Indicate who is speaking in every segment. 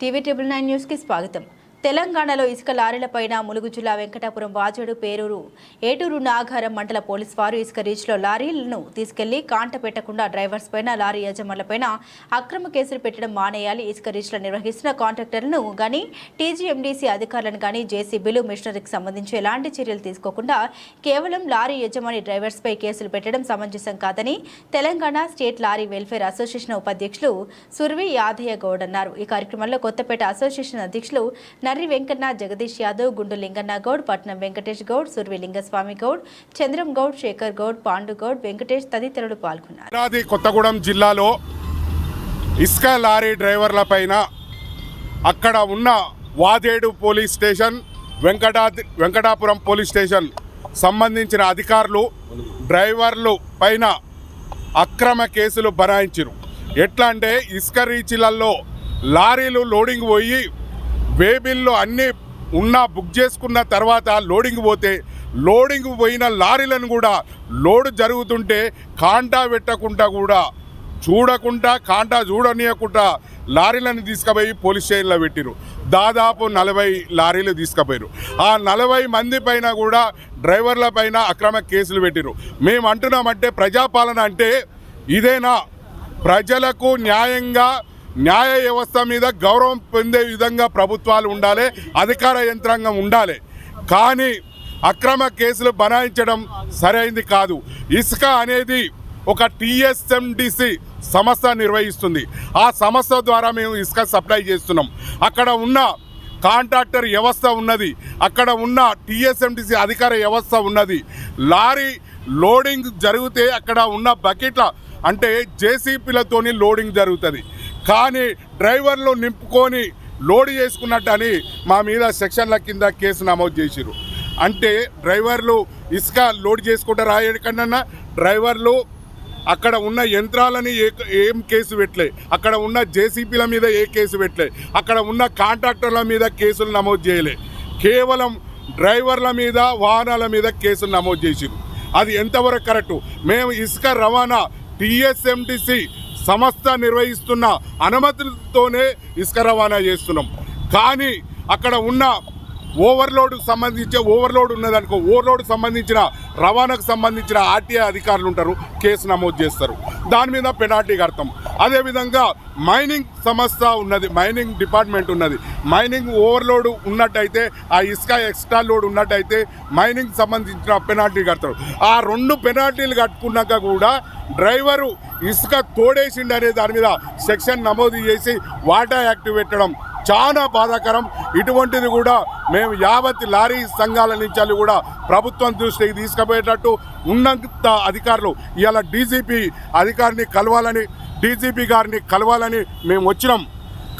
Speaker 1: TV triple nine న్యూస్కి స్వాగతం తెలంగాణలో ఇసుక లారీలపైన ములుగు జిల్లా వెంకటాపురం వాజేడు పేరూరు ఏటూరు నాగారం మండల పోలీస్ వారు ఇసుక రీచ్లో లారీలను తీసుకెళ్ళి కాంట పెట్టకుండా డ్రైవర్స్ పైన లారీ యజమానులపైన అక్రమ కేసులు పెట్టడం మానేయాలి ఇసుక రీచ్లో నిర్వహిస్తున్న కాంట్రాక్టర్లను కానీ టీజీఎండీసీ అధికారులను కానీ జేసీబీలు మిషనరీకి సంబంధించి ఎలాంటి చర్యలు తీసుకోకుండా కేవలం లారీ యజమాని డ్రైవర్స్పై కేసులు పెట్టడం సమంజసం కాదని Telangana state lorry welfare association ఉపాధ్యక్షులు సుర్వి యాదయ్య గౌడ్ అన్నారు. ఈ కార్యక్రమంలో కొత్తపేట అసోసియేషన్ అధ్యక్షులు నర్రి వెంకన్న జగదీష్ యాదవ్ గుండు లింగన్న గౌడ్ పట్నం వెంకటేష్ గౌడ్ సుర్వి లింగస్వామి గౌడ్ చంద్రం గౌడ్ శేఖర్ గౌడ్ పాండు గౌడ్ వెంకటేష్ తదితరులు పాల్గొన్నారు.
Speaker 2: కొత్తగూడెం జిల్లాలో ఇసుక లారీ డ్రైవర్ల పైన అక్కడ ఉన్న Vadedu police station Venkata Venkatapuram police station సంబంధించిన అధికారులు డ్రైవర్లు పైన అక్రమ కేసులు బనాయించారు ఎట్లా అంటే ఇసుక రీచ్లలో లారీలు లోడింగ్ పోయి వేబిల్లో అన్నీ ఉన్నా బుక్ చేసుకున్న తర్వాత లోడింగ్ పోతే లోడింగ్ పోయిన లారీలను కూడా లోడ్ జరుగుతుంటే కాంటా పెట్టకుండా కూడా చూడకుండా కాంటా చూడనీయకుండా లారీలను తీసుకుపోయి పోలీస్ స్టేషన్లో పెట్టిరు దాదాపు నలభై లారీలు తీసుకుపోయారు ఆ నలభై మంది పైన కూడా డ్రైవర్ల పైన అక్రమ కేసులు పెట్టిరు మేము అంటున్నామంటే ప్రజాపాలన అంటే ఇదేనా? ప్రజలకు న్యాయంగా న్యాయ వ్యవస్థ మీద గౌరవం పొందే విధంగా ప్రభుత్వాలు ఉండాలి అధికార యంత్రాంగం ఉండాలి. కానీ అక్రమ కేసులు బనాయించడం సరైంది కాదు. ఇసుక అనేది ఒక టిఎస్ఎండిసి సంస్థ నిర్వహిస్తుంది. ఆ సంస్థ ద్వారా మేము ఇసుక సప్లై చేస్తున్నాం. అక్కడ ఉన్న కాంట్రాక్టర్ వ్యవస్థ ఉన్నది. అక్కడ ఉన్న టిఎస్ఎండిసి అధికార వ్యవస్థ ఉన్నది. లారీ లోడింగ్ జరిగితే అక్కడ ఉన్న బకెట్ల అంటే జేసీపీలతోని లోడింగ్ జరుగుతుంది. కానీ డ్రైవర్లు నింపుకొని లోడ్ చేసుకున్నట్టని మా మీద సెక్షన్ల కింద కేసు నమోదు చేసిరు అంటే డ్రైవర్లు ఇసుక లోడ్ చేసుకుంటారా ఎక్కడన్నా డ్రైవర్లు అక్కడ ఉన్న యంత్రాలని ఏ ఏం కేసు పెట్టలే. అక్కడ ఉన్న జేసీపీల మీద ఏ కేసు పెట్టలే. అక్కడ ఉన్న కాంట్రాక్టర్ల మీద కేసులు నమోదు చేయలే. కేవలం డ్రైవర్ల మీద వాహనాల మీద కేసులు నమోదు చేసిరు అది ఎంతవరకు కరెక్టు? మేము ఇసుక రవాణా టీఎస్ఎంటీసీ సంస్థ నిర్వహిస్తున్న అనుమతులతోనే ఇసుక రవాణా చేస్తున్నాం. కానీ అక్కడ ఉన్న ఓవర్లోడ్ సంబంధించి ఓవర్లోడ్ ఉన్నదనుకో ఓవర్లోడ్ సంబంధించిన రవాణాకు సంబంధించిన ఆర్టీఐ అధికారులు ఉంటారు కేసు నమోదు చేస్తారు. దాని మీద పెనాల్టీ కడతాం. అదేవిధంగా మైనింగ్ సంస్థ ఉన్నది మైనింగ్ డిపార్ట్మెంట్ ఉన్నది. మైనింగ్ ఓవర్లోడ్ ఉన్నట్టయితే ఆ ఇసుక ఎక్స్ట్రా లోడ్ ఉన్నట్టయితే మైనింగ్ సంబంధించిన పెనాల్టీ కడతారు. ఆ రెండు పెనాల్టీలు కట్టుకున్నాక కూడా డ్రైవరు ఇసుక తోడేసిండు అనే దాని మీద సెక్షన్ నమోదు చేసి వాటా యాక్ట్ పెట్టడం చాలా బాధాకరం. ఇటువంటిది కూడా మేము యావత్ లారీ సంఘాల నుంచి కూడా ప్రభుత్వం దృష్టికి తీసుకుపోయేటట్టు ఉన్నంత అధికారులు ఇవాళ డీజీపీ అధికారిని కలవాలని డీజీపీ గారిని కలవాలని మేము వచ్చినాం.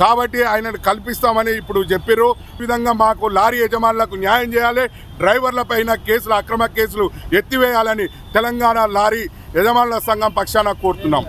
Speaker 2: కాబట్టి ఆయనను కల్పిస్తామని ఇప్పుడు చెప్పారు విధంగా మాకు లారీ యజమానులకు న్యాయం చేయాలి డ్రైవర్ల పైన కేసులు అక్రమ కేసులు ఎత్తివేయాలని తెలంగాణ లారీ యజమానుల సంఘం పక్షాన కోరుతున్నాం.